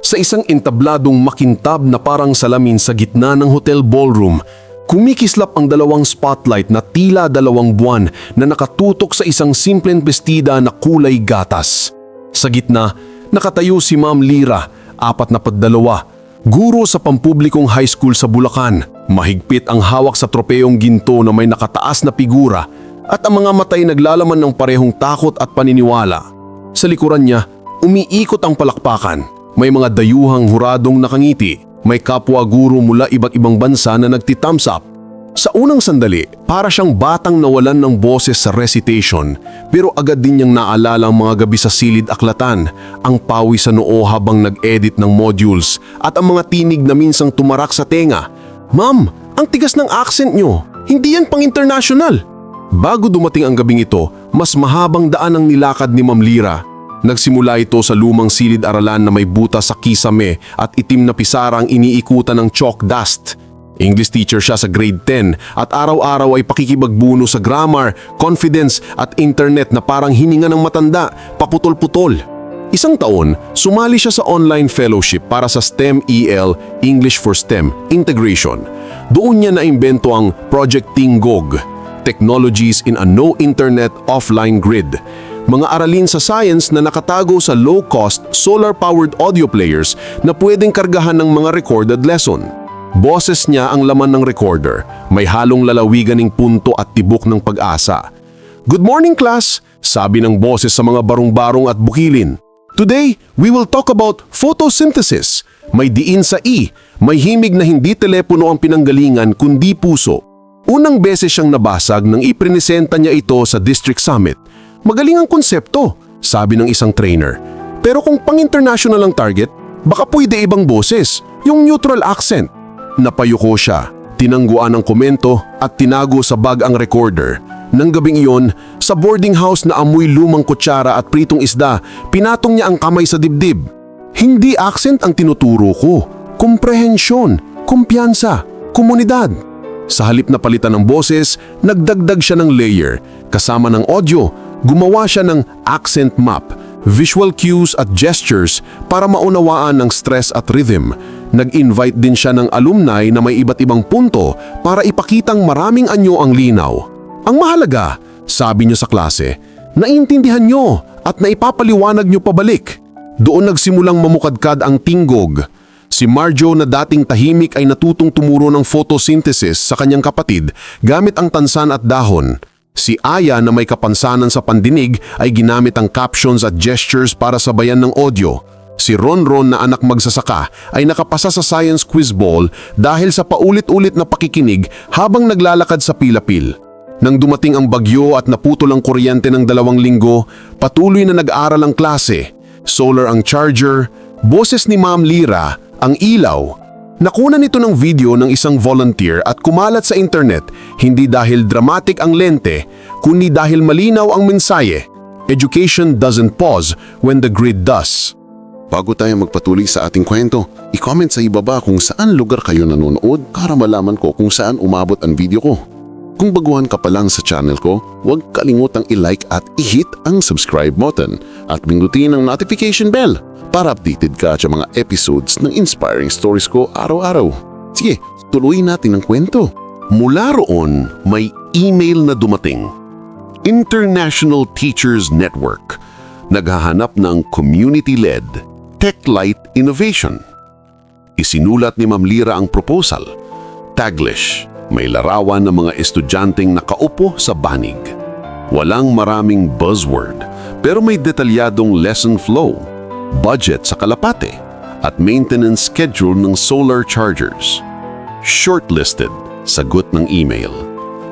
Sa isang entabladong makintab na parang salamin sa gitna ng hotel ballroom, kumikislap ang dalawang spotlight na tila dalawang buwan na nakatutok sa isang simpleng bestida na kulay gatas. Sa gitna, nakatayo si Ma'am Lira, apat na paddalawa, guro sa pampublikong high school sa Bulacan. Mahigpit ang hawak sa tropeyong ginto na may nakataas na figura at ang mga matay naglalaman ng parehong takot at paniniwala. Sa likuran niya, umiikot ang palakpakan. May mga dayuhang huradong nakangiti. May kapwa guro mula iba't ibang bansa na nagti-thumbs up. Sa unang sandali, para siyang batang nawalan ng boses sa recitation pero agad din niyang naalala ang mga gabi sa silid aklatan, ang pawi sa noo habang nag-edit ng modules at ang mga tinig na minsang tumarak sa tenga. Ma'am, ang tigas ng accent niyo. Hindi yan pang international. Bago dumating ang gabing ito, mas mahabang daan ang nilakad ni Ma'am Lira. Nagsimula ito sa lumang silid-aralan na may butas sa kisame at itim na pisara ang iniikutan ng chalk dust. English teacher siya sa grade 10 at araw-araw ay pakikibagbuno sa grammar, confidence at internet na parang hininga ng matanda, paputol-putol. Isang taon, sumali siya sa online fellowship para sa STEM EL, English for STEM, Integration. Doon niya naimbento ang Project Tingog, Technologies in a No Internet Offline Grid. Mga aralin sa science na nakatago sa low-cost, solar-powered audio players na pwedeng kargahan ng mga recorded lesson. Boses niya ang laman ng recorder, may halong lalawigan ng punto at tibok ng pag-asa. Good morning class, sabi ng boses sa mga barong-barong at bukilin. Today, we will talk about photosynthesis. May diin sa E, may himig na hindi telepono ang pinanggalingan kundi puso. Unang beses siyang nabasag nang iprinesenta niya ito sa District Summit. Magaling ang konsepto, sabi ng isang trainer. Pero kung pang-international ang target, baka pwede ibang boses, yung neutral accent. Napayuko siya, tinangguan ang komento at tinago sa bag ang recorder. Nang gabing iyon, sa boarding house na amoy lumang kutsara at pritong isda, pinatong niya ang kamay sa dibdib. Hindi accent ang tinuturo ko, komprehensyon, kumpiyansa, komunidad. Sa halip na palitan ng boses, nagdagdag siya ng layer. Kasama ng audio, gumawa siya ng accent map, visual cues at gestures para maunawaan ng stress at rhythm. Nag-invite din siya ng alumni na may iba't ibang punto para ipakitang maraming anyo ang linaw. Ang mahalaga, sabi niyo sa klase, naintindihan niyo at naipapaliwanag niyo pabalik. Doon nagsimulang mamukadkad ang tinggog. Si Marjo na dating tahimik ay natutong tumuro ng photosynthesis sa kanyang kapatid gamit ang tansan at dahon. Si Aya na may kapansanan sa pandinig ay ginamit ang captions at gestures para sabayan ng audio. Si Ronron na anak magsasaka ay nakapasa sa science quiz ball dahil sa paulit-ulit na pakikinig habang naglalakad sa pilapil. Nang dumating ang bagyo at naputol ang kuryente ng dalawang linggo, patuloy na nag-aral ang klase. Solar ang charger, boses ni Ma'am Lira, ang ilaw. Nakuna nito ng video ng isang volunteer at kumalat sa internet hindi dahil dramatic ang lente, kundi dahil malinaw ang mensahe. Education doesn't pause when the grid does. Bago tayo magpatuloy sa ating kwento, i-comment sa ibaba kung saan lugar kayo nanonood para malaman ko kung saan umabot ang video ko. Kung baguhan ka pa lang sa channel ko, huwag kalimutang i-like at i-hit ang subscribe button at pindutin ang notification bell para updated ka sa mga episodes ng inspiring stories ko araw-araw. Sige, tuloy natin ang kwento. Mula roon, may email na dumating. International Teachers Network. Naghahanap ng community-led tech-light innovation. Isinulat ni Ma'am Lira ang proposal. Taglish, may larawan ng mga estudyanteng nakaupo sa banig. Walang maraming buzzword, pero may detalyadong lesson flow, budget sa kalapate, at maintenance schedule ng solar chargers. Shortlisted, sagot ng email.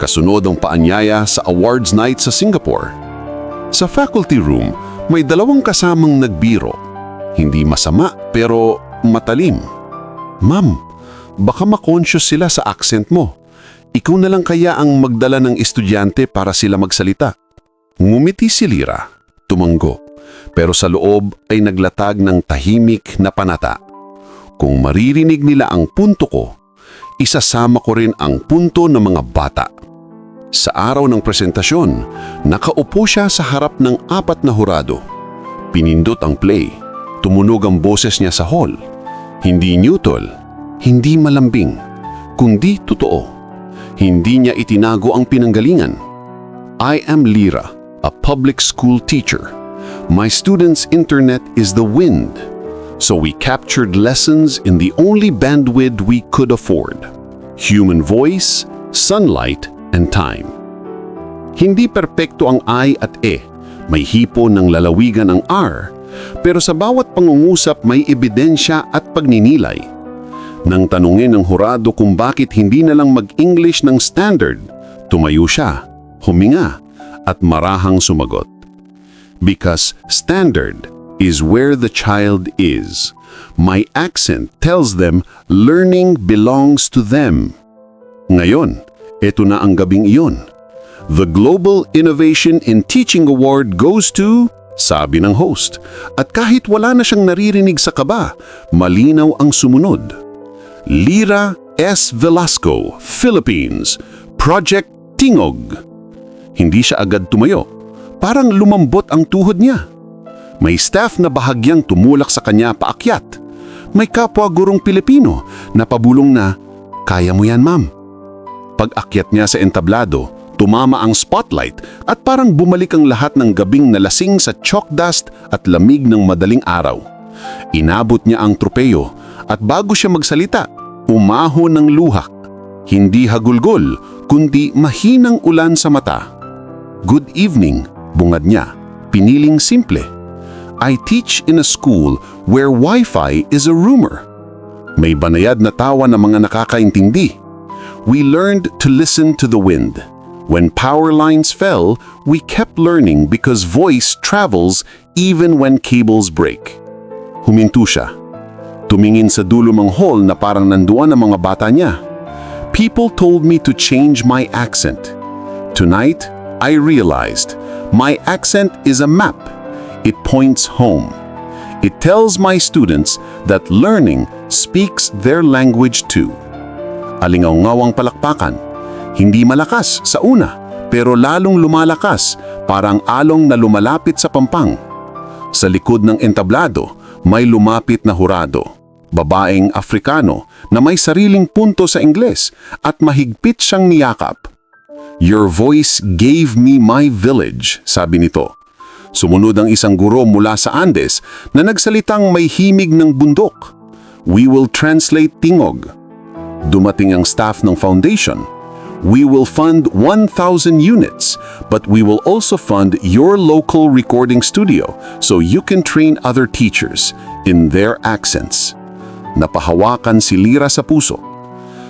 Kasunod ang paanyaya sa awards night sa Singapore. Sa faculty room, may dalawang kasamang nagbiro. Hindi masama pero matalim. Ma'am, baka makonscious sila sa accent mo. Ikaw na lang kaya ang magdala ng estudyante para sila magsalita. Ngumiti si Lira, tumanggo, pero sa loob ay naglatag ng tahimik na panata. Kung maririnig nila ang punto ko, isasama ko rin ang punto ng mga bata. Sa araw ng presentasyon, nakaupo siya sa harap ng apat na hurado. Pinindot ang play. Tumunog ang boses niya sa hall. Hindi neutral, hindi malambing, kundi totoo. Hindi niya itinago ang pinanggalingan. I am Lira, a public school teacher. My students' internet is the wind. So we captured lessons in the only bandwidth we could afford. Human voice, sunlight, and time. Hindi perpekto ang I at E. May hipo ng lalawigan ang R. Pero sa bawat pangungusap may ebidensya at pagninilay. Nang tanungin ng hurado kung bakit hindi na lang mag-English ng standard, tumayo siya, huminga, at marahang sumagot. Because standard is where the child is. My accent tells them learning belongs to them. Ngayon, ito na ang gabing iyon. The Global Innovation in Teaching Award goes to, sabi ng host. At kahit wala na siyang naririnig sa kaba, malinaw ang sumunod. Lira S. Velasco, Philippines, Project Tingog. Hindi siya agad tumayo. Parang lumambot ang tuhod niya. May staff na bahagyang tumulak sa kanya paakyat. May kapwa gurong Pilipino na pabulong na, Kaya mo yan, ma'am. Pag-akyat niya sa entablado, tumama ang spotlight at parang bumalik ang lahat ng gabing nalasing sa chalk dust at lamig ng madaling araw. Inabot niya ang tropeyo at bago siya magsalita, umaho ng luhak. Hindi hagulgol, kundi mahinang ulan sa mata. Good evening, bungad niya. Piniling simple. I teach in a school where Wi-Fi is a rumor. May banayad na tawa ng mga nakakaintindi. We learned to listen to the wind. When power lines fell, we kept learning because voice travels even when cables break. Huminto siya. Tumingin sa dulo ng hall na parang nanduan ang mga bata niya. People told me to change my accent. Tonight, I realized my accent is a map. It points home. It tells my students that learning speaks their language too. Alingaw-ngawang palakpakan. Hindi malakas sa una, pero lalong lumalakas, parang along na lumalapit sa pampang. Sa likod ng entablado, may lumapit na hurado. Babaeng Afrikano na may sariling punto sa Ingles at mahigpit siyang niyakap. Your voice gave me my village, sabi nito. Sumunod ang isang guro mula sa Andes na nagsalitang may himig ng bundok. We will translate tingog. Dumating ang staff ng foundation. We will fund 1,000 units, but we will also fund your local recording studio so you can train other teachers in their accents. Napahawakan si Lira sa puso.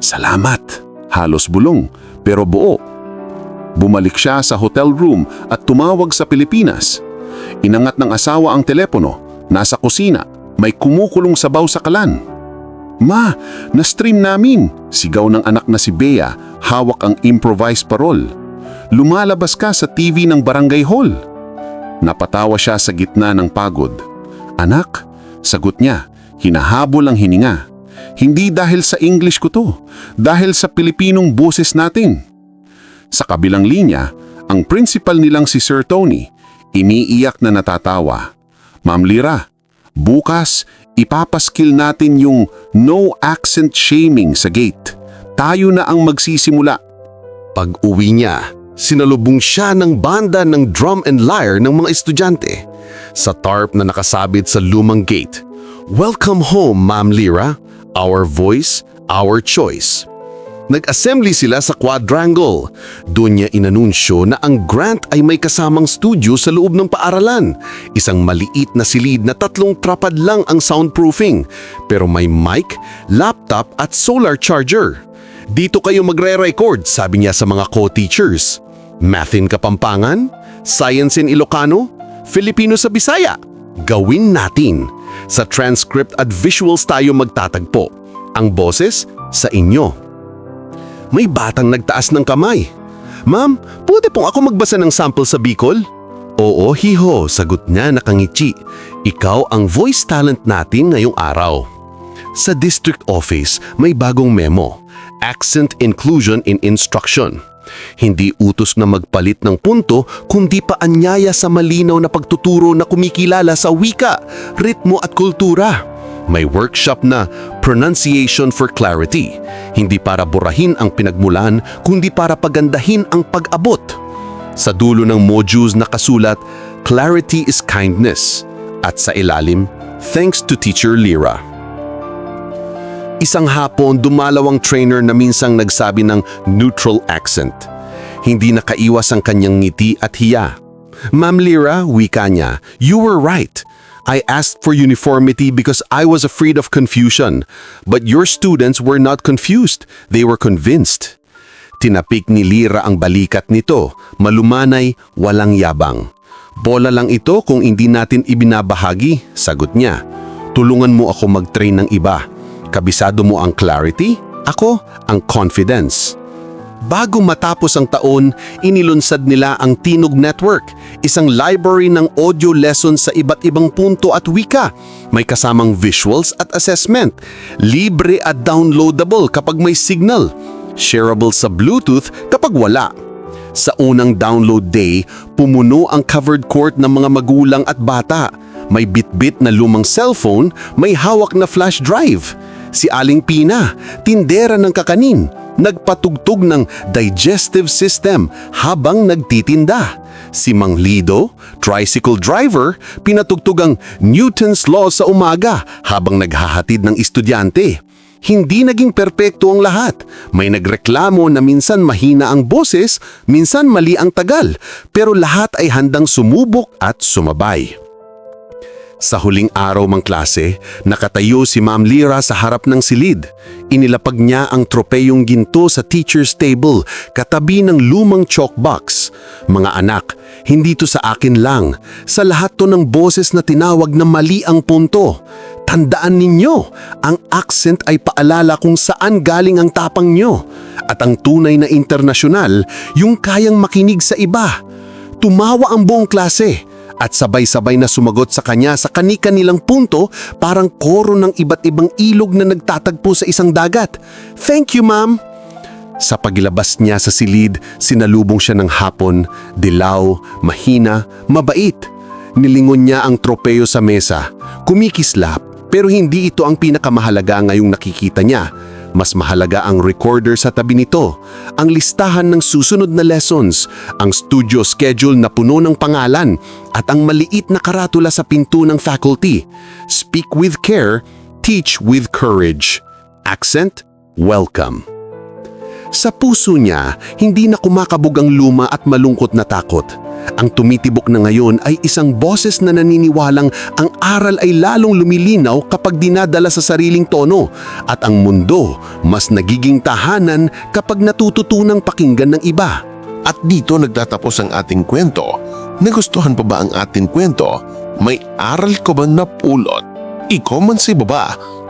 Salamat! Halos bulong, pero buo. Bumalik siya sa hotel room at tumawag sa Pilipinas. Inangat ng asawa ang telepono. Nasa kusina, may kumukulong sabaw sa kalan. Ma, na-stream namin, sigaw ng anak na si Bea, hawak ang improvised parol. Lumalabas ka sa TV ng barangay hall. Napatawa siya sa gitna ng pagod. Anak, sagot niya, hinahabol ang hininga. Hindi dahil sa English ko to, dahil sa Pilipinong boses natin. Sa kabilang linya, ang principal nilang si Sir Tony, iniiyak na natatawa. Ma'am Lira, bukas ipapaskil natin yung no accent shaming sa gate. Tayo na ang magsisimula. Pag uwi niya, sinalubong siya ng banda ng drum and lyre ng mga estudyante sa tarp na nakasabit sa lumang gate. Welcome home, Ma'am Lira. Our voice, our choice. Nag-assembly sila sa quadrangle. Doon niya inanunsyo na ang grant ay may kasamang studio sa loob ng paaralan. Isang maliit na silid na tatlong trapad lang ang soundproofing. Pero may mic, laptop at solar charger. Dito kayo magre-record, sabi niya sa mga co-teachers. Math in Kapampangan, Science in Ilocano, Filipino sa Bisaya. Gawin natin. Sa transcript at visuals tayo magtatagpo. Ang boses sa inyo. May batang nagtaas ng kamay. Ma'am, pwede pong ako magbasa ng sample sa Bicol? Oo, hiho, sagot niya nakangiti. Ikaw ang voice talent natin ngayong araw. Sa district office, may bagong memo. Accent Inclusion in Instruction. Hindi utos na magpalit ng punto, kundi paanyaya sa malinaw na pagtuturo na kumikilala sa wika, ritmo at kultura. May workshop na Pronunciation for Clarity, hindi para burahin ang pinagmulan, kundi para pagandahin ang pag-abot. Sa dulo ng modules nakasulat, Clarity is Kindness, at sa ilalim, Thanks to Teacher Lira. Isang hapon, dumalaw ang trainer na minsang nagsabi ng neutral accent. Hindi nakaiwas ang kanyang ngiti at hiya. Ma'am Lira, wika niya, you were right. I asked for uniformity because I was afraid of confusion. But your students were not confused. They were convinced. Tinapik ni Lira ang balikat nito, malumanay, walang yabang. Bola lang ito kung hindi natin ibinabahagi, sagot niya. Tulungan mo ako mag-train ng iba. Kabisado mo ang clarity, ako ang confidence. Bago matapos ang taon, inilunsad nila ang Tinog Network, isang library ng audio lessons sa iba't ibang punto at wika. May kasamang visuals at assessment. Libre at downloadable kapag may signal. Shareable sa Bluetooth kapag wala. Sa unang download day, pumuno ang covered court ng mga magulang at bata. May bitbit na lumang cellphone, may hawak na flash drive. Si Aling Pina, tindera ng kakanin, nagpatugtog ng digestive system habang nagtitinda. Si Mang Lido, tricycle driver, pinatugtog ang Newton's Law sa umaga habang naghahatid ng estudyante. Hindi naging perpekto ang lahat. May nagreklamo na minsan mahina ang boses, minsan mali ang tagal, pero lahat ay handang sumubok at sumabay. Sa huling araw mang klase, nakatayo si Ma'am Lira sa harap ng silid. Inilapag niya ang tropeyong ginto sa teacher's table, katabi ng lumang chalk box. Mga anak, hindi to sa akin lang. Sa lahat to ng boses na tinawag na mali ang punto. Tandaan ninyo, ang accent ay paalala kung saan galing ang tapang nyo. At ang tunay na internasyonal, yung kayang makinig sa iba. Tumawa ang buong klase at sabay-sabay na sumagot sa kanya sa kani-kanilang punto parang koro ng iba't ibang ilog na nagtatagpo sa isang dagat. Thank you, ma'am! Sa paglabas niya sa silid, sinalubong siya ng hapon, dilaw, mahina, mabait. Nilingon niya ang tropeyo sa mesa. Kumikislap, pero hindi ito ang pinakamahalaga ngayong nakikita niya. Mas mahalaga ang recorder sa tabi nito, ang listahan ng susunod na lessons, ang studio schedule na puno ng pangalan, at ang maliit na karatula sa pinto ng faculty. Speak with care, teach with courage. Accent, welcome. Sa puso niya, hindi na kumakabog ang luma at malungkot na takot. Ang tumitibok na ngayon ay isang boses na naniniwalang ang aral ay lalong lumilinaw kapag dinadala sa sariling tono at ang mundo mas nagiging tahanan kapag natututunang pakinggan ng iba. At dito nagtatapos ang ating kwento. Nagustuhan pa ba ang ating kwento? May aral ko ba napulot? I-comment sa baba.